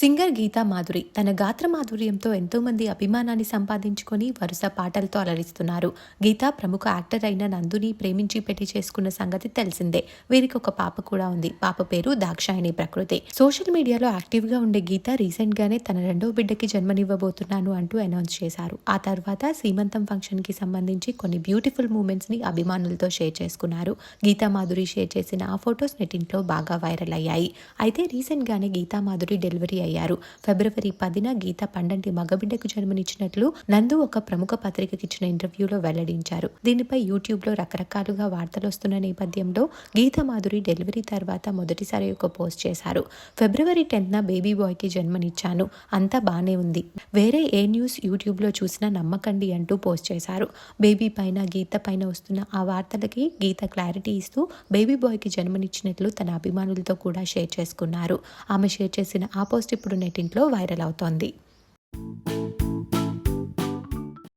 Singer Gita Madhuri తన గాత్ర మాధుర్యంతో ఎంతో మంది అభిమానాన్ని సంపాదించుకొని వరుస పాటలతో అలరిస్తున్నారు. గీత ప్రముఖ యాక్టర్ అయిన నందుని ప్రేమించి పెళ్ళి చేసుకున్న సంగతి తెలిసిందే. వీరికి ఒక పాప కూడా ఉంది. పాప పేరు దాక్షాయణి ప్రకృతి. సోషల్ మీడియాలో యాక్టివ్గా ఉండే గీత రీసెంట్ గానే తన రెండో బిడ్డకి జన్మనివ్వబోతున్నాను అంటూ అనౌన్స్ చేశారు. ఆ తర్వాత సీమంతం ఫంక్షన్కి సంబంధించి కొన్ని బ్యూటిఫుల్ మూమెంట్స్ని అభిమానులతో షేర్ చేసుకున్నారు. గీతా మాధురి షేర్ చేసిన ఆ ఫొటోస్ నెటింట్లో బాగా వైరల్ అయ్యాయి. అయితే రీసెంట్ గానే గీతా మాధురి డెలివరీ అయ్యారు. ఫిబ్రవరి పదిన గీత పండంటి మగబిడ్డకు జన్మనిచ్చినట్లు నందు ఒక ప్రముఖ పత్రికకి ఇచ్చిన ఇంటర్వ్యూలో వెల్లడించారు. దీనిపై యూట్యూబ్లో రకరకాలుగా వార్తలు వస్తున్న నేపథ్యంలో గీత మాధురి డెలివరీ తర్వాత మొదటిసారి ఒక పోస్ట్ చేశారు. ఫిబ్రవరి టెన్త్న బేబీ బాయ్కి జన్మనిచ్చాను. అంతా బానే ఉంది. వేరే ఏ న్యూస్ యూట్యూబ్లో చూసినా నమ్మకండి అంటూ పోస్ట్ చేశారు. బేబీ పైన గీత పైన వస్తున్న ఆ వార్తలకి గీత క్లారిటీ ఇస్తూ బేబీ బాయ్కి జన్మనిచ్చినట్లు తన అభిమానులతో కూడా షేర్ చేసుకున్నారు. ఆమె షేర్ చేసిన ఆ పోస్ట్ ఇప్పుడు నెట్టింట్లో వైరల్ అవుతోంది.